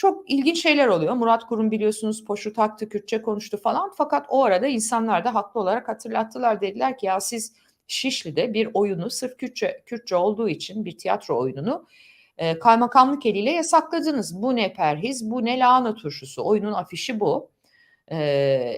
çok ilginç şeyler oluyor. Murat Kurum biliyorsunuz poşu taktı, Kürtçe konuştu falan. Fakat o arada insanlar da haklı olarak hatırlattılar. Dediler ki ya siz Şişli'de bir oyunu sırf Kürtçe, Kürtçe olduğu için bir tiyatro oyununu e, kaymakamlık eliyle yasakladınız. Bu ne perhiz, bu ne lahana turşusu. Oyunun afişi bu e,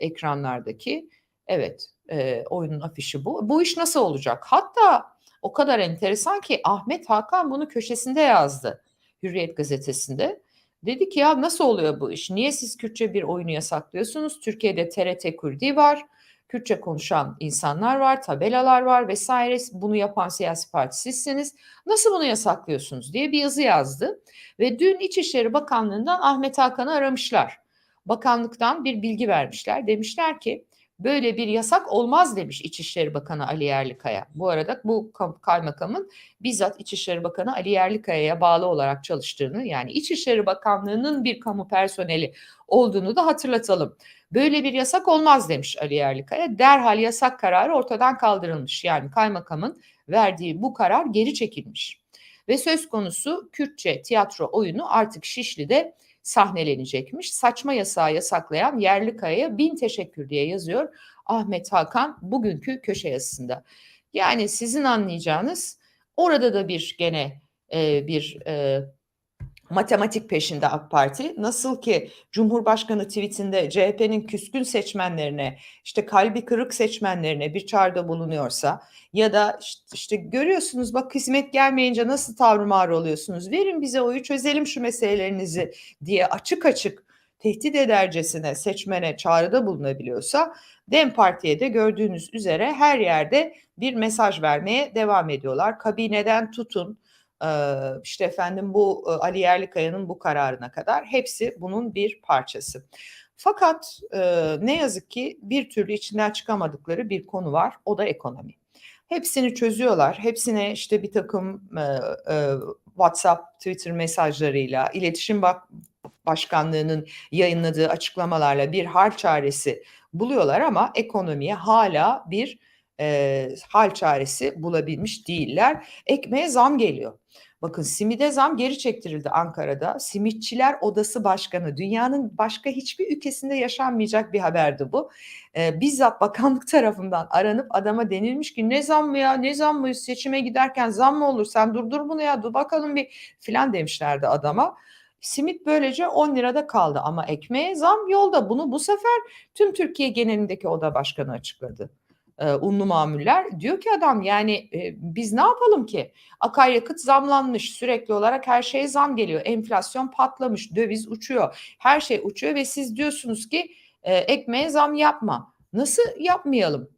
ekranlardaki. Evet, e, oyunun afişi bu. Bu iş nasıl olacak? Hatta o kadar enteresan ki Ahmet Hakan bunu köşesinde yazdı Hürriyet gazetesinde. Dedi ki ya nasıl oluyor bu iş? Niye siz Kürtçe bir oyunu yasaklıyorsunuz? Türkiye'de TRT Kürdi var. Kürtçe konuşan insanlar var, tabelalar var vesaire. Bunu yapan siyasi parti sizsiniz. Nasıl bunu yasaklıyorsunuz diye bir yazı yazdı. Ve dün İçişleri Bakanlığı'ndan Ahmet Hakan'ı aramışlar. Bakanlıktan bir bilgi vermişler. Demişler ki böyle bir yasak olmaz demiş İçişleri Bakanı Ali Yerlikaya. Bu arada bu kaymakamın bizzat İçişleri Bakanı Ali Yerlikaya'ya bağlı olarak çalıştığını yani İçişleri Bakanlığı'nın bir kamu personeli olduğunu da hatırlatalım. Böyle bir yasak olmaz demiş Ali Yerlikaya. Derhal yasak kararı ortadan kaldırılmış. Yani kaymakamın verdiği bu karar geri çekilmiş. Ve söz konusu Kürtçe tiyatro oyunu artık Şişli'de sahnelenecekmiş. Saçma yasağı yasaklayan Yerlikaya'ya bin teşekkür diye yazıyor Ahmet Hakan bugünkü köşe yazısında. Yani sizin anlayacağınız orada da bir gene e, bir e, matematik peşinde AK Parti. Nasıl ki Cumhurbaşkanı tweetinde CHP'nin küskün seçmenlerine, işte kalbi kırık seçmenlerine bir çağrıda bulunuyorsa ya da işte, görüyorsunuz bak hizmet gelmeyince nasıl tavrımar oluyorsunuz. Verin bize oyu çözelim şu meselelerinizi diye açık açık tehdit edercesine seçmene çağrıda bulunabiliyorsa Dem Parti'ye de gördüğünüz üzere her yerde bir mesaj vermeye devam ediyorlar. Kabineden tutun işte efendim bu Ali Yerlikaya'nın bu kararına kadar hepsi bunun bir parçası. Fakat ne yazık ki bir türlü içinden çıkamadıkları bir konu var o da ekonomi. Hepsini çözüyorlar. Hepsine işte bir takım WhatsApp, Twitter mesajlarıyla, iletişim bak başkanlığının yayınladığı açıklamalarla bir hal çaresi buluyorlar ama ekonomiye hala bir e, hal çaresi bulabilmiş değiller. Ekmeğe zam geliyor. Bakın simide zam geri çektirildi Ankara'da. Simitçiler Odası Başkanı dünyanın başka hiçbir ülkesinde yaşanmayacak bir haberdi bu. Ee, bizzat bakanlık tarafından aranıp adama denilmiş ki ne zam mı ya ne zam mı seçime giderken zam mı olur sen durdur bunu ya dur bakalım bir filan demişlerdi adama. Simit böylece 10 lirada kaldı ama ekmeğe zam yolda. Bunu bu sefer tüm Türkiye genelindeki oda başkanı açıkladı e, unlu mamuller. Diyor ki adam yani e, biz ne yapalım ki? Akaryakıt zamlanmış sürekli olarak her şeye zam geliyor. Enflasyon patlamış, döviz uçuyor. Her şey uçuyor ve siz diyorsunuz ki e, ekmeğe zam yapma. Nasıl yapmayalım?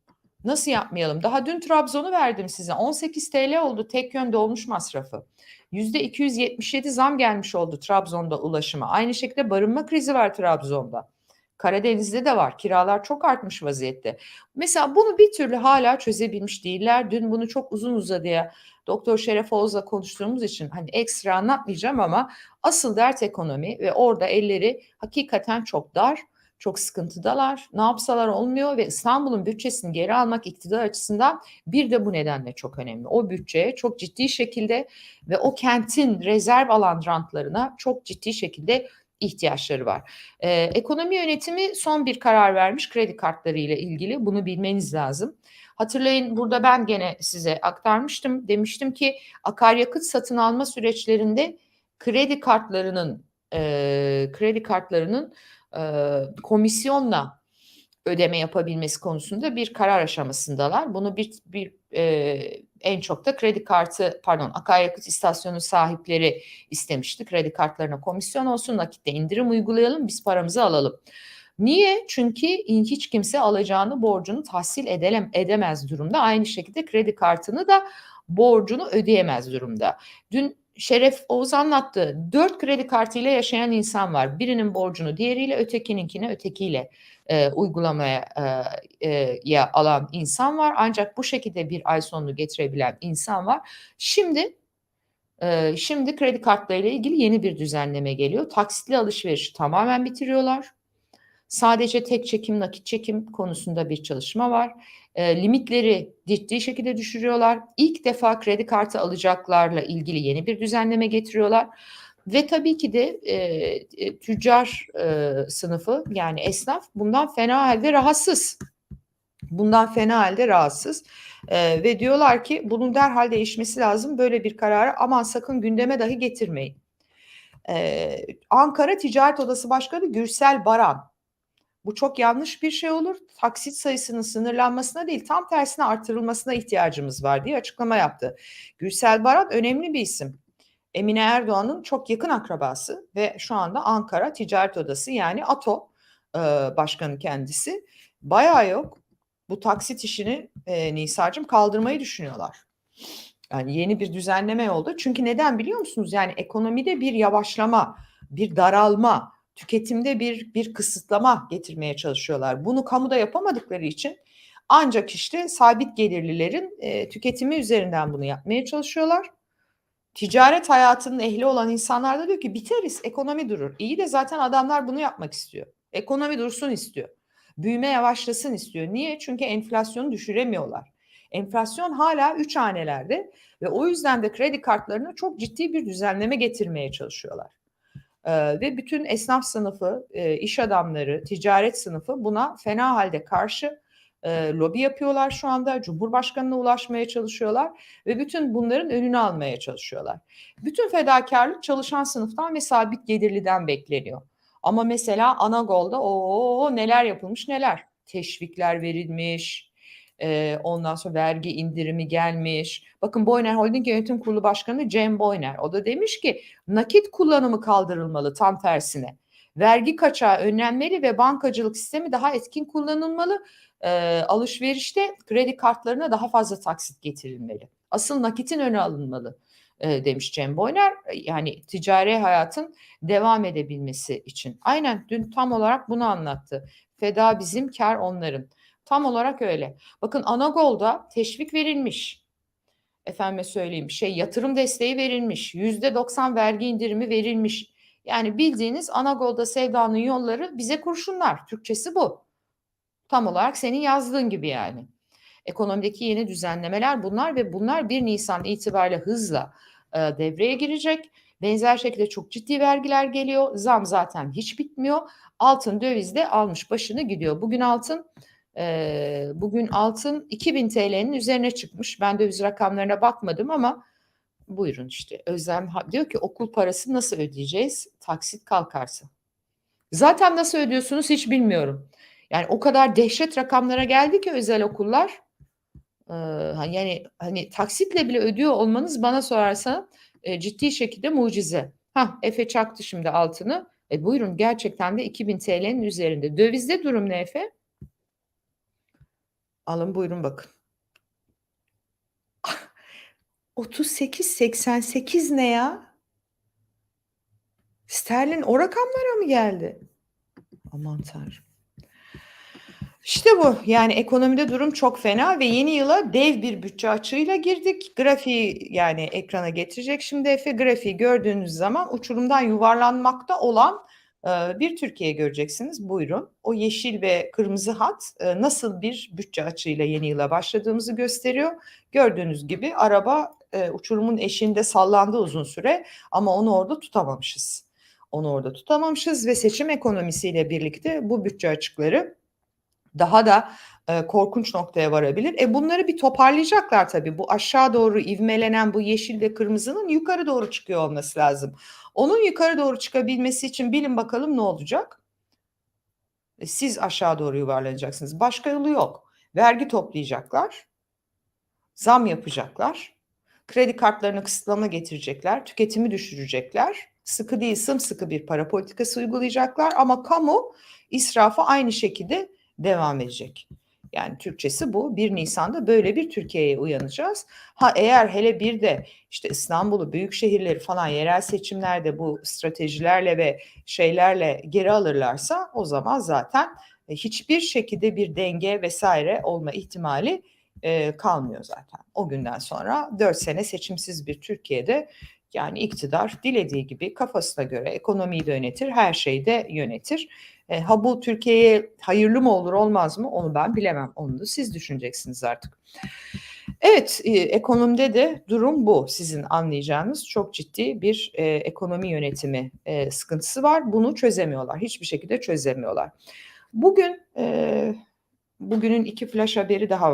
Nasıl yapmayalım? Daha dün Trabzon'u verdim size. 18 TL oldu tek yönde olmuş masrafı. %277 zam gelmiş oldu Trabzon'da ulaşıma. Aynı şekilde barınma krizi var Trabzon'da. Karadeniz'de de var. Kiralar çok artmış vaziyette. Mesela bunu bir türlü hala çözebilmiş değiller. Dün bunu çok uzun uzadıya Doktor Şeref Oğuz'la konuştuğumuz için hani ekstra anlatmayacağım ama asıl dert ekonomi ve orada elleri hakikaten çok dar. Çok sıkıntıdalar. Ne yapsalar olmuyor ve İstanbul'un bütçesini geri almak iktidar açısından bir de bu nedenle çok önemli. O bütçeye çok ciddi şekilde ve o kentin rezerv alan rantlarına çok ciddi şekilde ihtiyaçları var. Ee, ekonomi yönetimi son bir karar vermiş kredi kartları ile ilgili. Bunu bilmeniz lazım. Hatırlayın burada ben gene size aktarmıştım. Demiştim ki akaryakıt satın alma süreçlerinde kredi kartlarının e, kredi kartlarının e, komisyonla ödeme yapabilmesi konusunda bir karar aşamasındalar. Bunu bir, bir e, en çok da kredi kartı pardon akaryakıt istasyonu sahipleri istemişti. Kredi kartlarına komisyon olsun nakitte indirim uygulayalım biz paramızı alalım. Niye? Çünkü hiç kimse alacağını borcunu tahsil edelem, edemez durumda. Aynı şekilde kredi kartını da borcunu ödeyemez durumda. Dün Şeref Oğuz anlattı. Dört kredi kartıyla yaşayan insan var. Birinin borcunu diğeriyle, ötekininkine ötekiyle e, uygulamaya e, e, ya alan insan var. Ancak bu şekilde bir ay sonunu getirebilen insan var. Şimdi e, şimdi kredi kartlarıyla ilgili yeni bir düzenleme geliyor. Taksitli alışverişi tamamen bitiriyorlar. Sadece tek çekim nakit çekim konusunda bir çalışma var. E, limitleri ciddi şekilde düşürüyorlar. İlk defa kredi kartı alacaklarla ilgili yeni bir düzenleme getiriyorlar. ve tabii ki de e, e, tüccar e, sınıfı yani esnaf bundan fena halde rahatsız. Bundan fena halde rahatsız e, ve diyorlar ki bunun derhal değişmesi lazım. Böyle bir kararı aman sakın gündeme dahi getirmeyin. E, Ankara Ticaret Odası Başkanı Gürsel Baran bu çok yanlış bir şey olur. Taksit sayısının sınırlanmasına değil tam tersine artırılmasına ihtiyacımız var diye açıklama yaptı. Gürsel Baran önemli bir isim. Emine Erdoğan'ın çok yakın akrabası ve şu anda Ankara Ticaret Odası yani ATO e, başkanı kendisi. Bayağı yok. Bu taksit işini e, Nisa'cığım kaldırmayı düşünüyorlar. Yani yeni bir düzenleme oldu. Çünkü neden biliyor musunuz? Yani ekonomide bir yavaşlama, bir daralma, tüketimde bir bir kısıtlama getirmeye çalışıyorlar. Bunu kamuda yapamadıkları için ancak işte sabit gelirlilerin e, tüketimi üzerinden bunu yapmaya çalışıyorlar. Ticaret hayatının ehli olan insanlar da diyor ki biteriz, ekonomi durur. İyi de zaten adamlar bunu yapmak istiyor. Ekonomi dursun istiyor. Büyüme yavaşlasın istiyor. Niye? Çünkü enflasyonu düşüremiyorlar. Enflasyon hala 3 hanelerde ve o yüzden de kredi kartlarına çok ciddi bir düzenleme getirmeye çalışıyorlar. Ee, ve bütün esnaf sınıfı, e, iş adamları, ticaret sınıfı buna fena halde karşı e, lobi yapıyorlar şu anda. Cumhurbaşkanına ulaşmaya çalışıyorlar ve bütün bunların önünü almaya çalışıyorlar. Bütün fedakarlık çalışan sınıftan ve sabit gelirliden bekleniyor. Ama mesela Anagol'da o neler yapılmış neler. Teşvikler verilmiş, e, ondan sonra vergi indirimi gelmiş. Bakın Boyner Holding Yönetim Kurulu Başkanı Cem Boyner. O da demiş ki nakit kullanımı kaldırılmalı tam tersine. Vergi kaçağı önlenmeli ve bankacılık sistemi daha etkin kullanılmalı. E, alışverişte kredi kartlarına daha fazla taksit getirilmeli. Asıl nakitin önü alınmalı e, demiş Cem Boyner. Yani ticari hayatın devam edebilmesi için. Aynen dün tam olarak bunu anlattı. Feda bizim, kar onların. Tam olarak öyle. Bakın Anagol'da teşvik verilmiş. Efendime söyleyeyim şey yatırım desteği verilmiş. Yüzde 90 vergi indirimi verilmiş. Yani bildiğiniz Anagol'da sevdanın yolları bize kurşunlar. Türkçesi bu. Tam olarak senin yazdığın gibi yani. Ekonomideki yeni düzenlemeler bunlar ve bunlar 1 Nisan itibariyle hızla e, devreye girecek. Benzer şekilde çok ciddi vergiler geliyor. Zam zaten hiç bitmiyor. Altın dövizde almış başını gidiyor. Bugün altın e, bugün altın 2000 TL'nin üzerine çıkmış. Ben döviz rakamlarına bakmadım ama buyurun işte Özlem diyor ki okul parası nasıl ödeyeceğiz? Taksit kalkarsa. Zaten nasıl ödüyorsunuz hiç bilmiyorum. Yani o kadar dehşet rakamlara geldi ki özel okullar. Ee, yani hani taksitle bile ödüyor olmanız bana sorarsan e, ciddi şekilde mucize. Ha Efe çaktı şimdi altını. E buyurun gerçekten de 2000 TL'nin üzerinde. Dövizde durum ne Efe? Alın buyurun bakın. 38.88 ne ya? Sterlin o rakamlara mı geldi? Aman tanrım. İşte bu. Yani ekonomide durum çok fena ve yeni yıla dev bir bütçe açığıyla girdik. Grafiği yani ekrana getirecek şimdi Efe. Grafiği gördüğünüz zaman uçurumdan yuvarlanmakta olan bir Türkiye göreceksiniz. Buyurun. O yeşil ve kırmızı hat nasıl bir bütçe açığıyla yeni yıla başladığımızı gösteriyor. Gördüğünüz gibi araba uçurumun eşiğinde sallandı uzun süre ama onu orada tutamamışız. Onu orada tutamamışız ve seçim ekonomisiyle birlikte bu bütçe açıkları daha da e, korkunç noktaya varabilir. E bunları bir toparlayacaklar tabii. Bu aşağı doğru ivmelenen bu yeşil ve kırmızının yukarı doğru çıkıyor olması lazım. Onun yukarı doğru çıkabilmesi için bilin bakalım ne olacak? E, siz aşağı doğru yuvarlanacaksınız. Başka yolu yok. Vergi toplayacaklar. Zam yapacaklar. Kredi kartlarına kısıtlama getirecekler. Tüketimi düşürecekler. Sıkı değil sımsıkı bir para politikası uygulayacaklar. Ama kamu israfı aynı şekilde devam edecek. Yani Türkçesi bu. 1 Nisan'da böyle bir Türkiye'ye uyanacağız. Ha eğer hele bir de işte İstanbul'u, büyük şehirleri falan yerel seçimlerde bu stratejilerle ve şeylerle geri alırlarsa o zaman zaten e, hiçbir şekilde bir denge vesaire olma ihtimali e, kalmıyor zaten. O günden sonra 4 sene seçimsiz bir Türkiye'de yani iktidar dilediği gibi kafasına göre ekonomiyi de yönetir, her şeyi de yönetir. E, bu Türkiye'ye hayırlı mı olur olmaz mı onu ben bilemem. Onu da siz düşüneceksiniz artık. Evet, eee, ekonomide de durum bu. Sizin anlayacağınız çok ciddi bir, eee, ekonomi yönetimi, eee, sıkıntısı var. Bunu çözemiyorlar. Hiçbir şekilde çözemiyorlar. Bugün, eee, bugünün 2 flash haberi daha